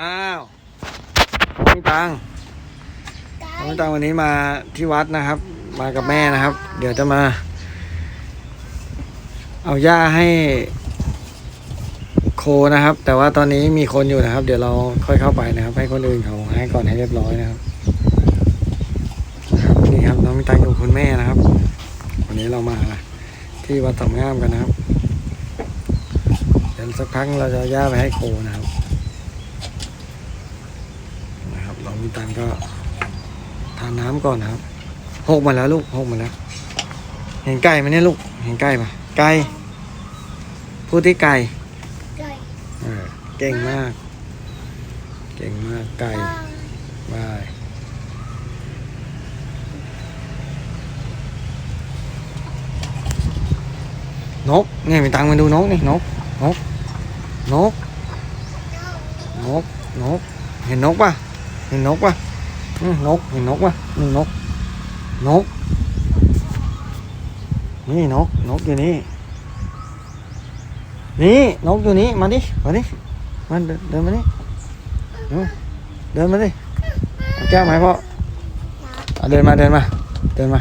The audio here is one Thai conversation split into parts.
อ้าวน้องตังน้องตังวันนี้มาที่วัดนะครับ มากับแม่นะครับ เดี๋ยวจะมา เอาหญ้าให้โคนะครับ แต่ว่าตอนนี้มีคนอยู่นะครับ เดี๋ยวเราค่อยเข้าไปนะครับ ให้คนอื่นเขาให้ก่อนให้เรียบร้อยนะครับนะครับนี่ครับน้องตังอยู่กับคุณแม่นะครับ วันนี้เรามาที่วัดสำงามกันนะครับเดี๋ยวสักพักเราจะเอาหญ้าไปให้โคนะครับ นะครับเรามีตังก็ทานน้ำก่อนนะครับหกมาแล้วลูกหกมาแล้ว เห็นไก่ไหมเนี่ยลูก เห็นไก่ปะไก่พูดที่ไก่ไก่เออเก่งมาก เก่งมากไก่บายนกเนี่ยมีตังมาดูนกนี่นกนกนกนกนกเห็นนกปะเห็นนกปะนกเห็นนกปะนี่นก นก นี่นก นกอยู่นี่ นี่นกอยู่นี่ มาดิ มาดิ มาเดินเดินมาดิเดินมาดิแก้วมาให้พ่อเอาเดินมาเดินมา เดินมา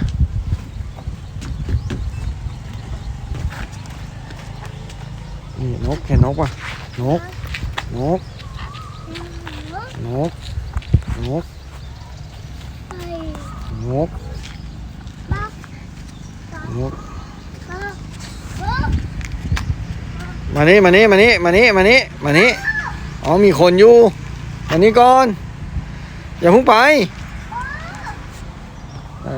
นี่นกเห็นนกปะนก นก นก นกไก่นกนกมานี่มานี่มานี่มานี่มานี่มานี่อ๋อมีคนอยู่มานี่ก่อน อย่าพิ่งไป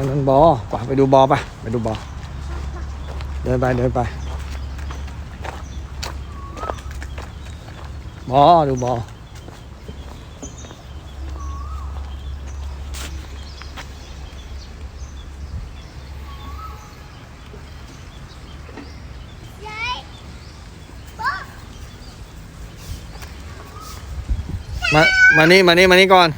นั่นบอไปไปดูบอไปไปดูบอเดินไปเดินไปบอดูบอ ยายบัก มา มานี่ มานี่ มานี่ก่อน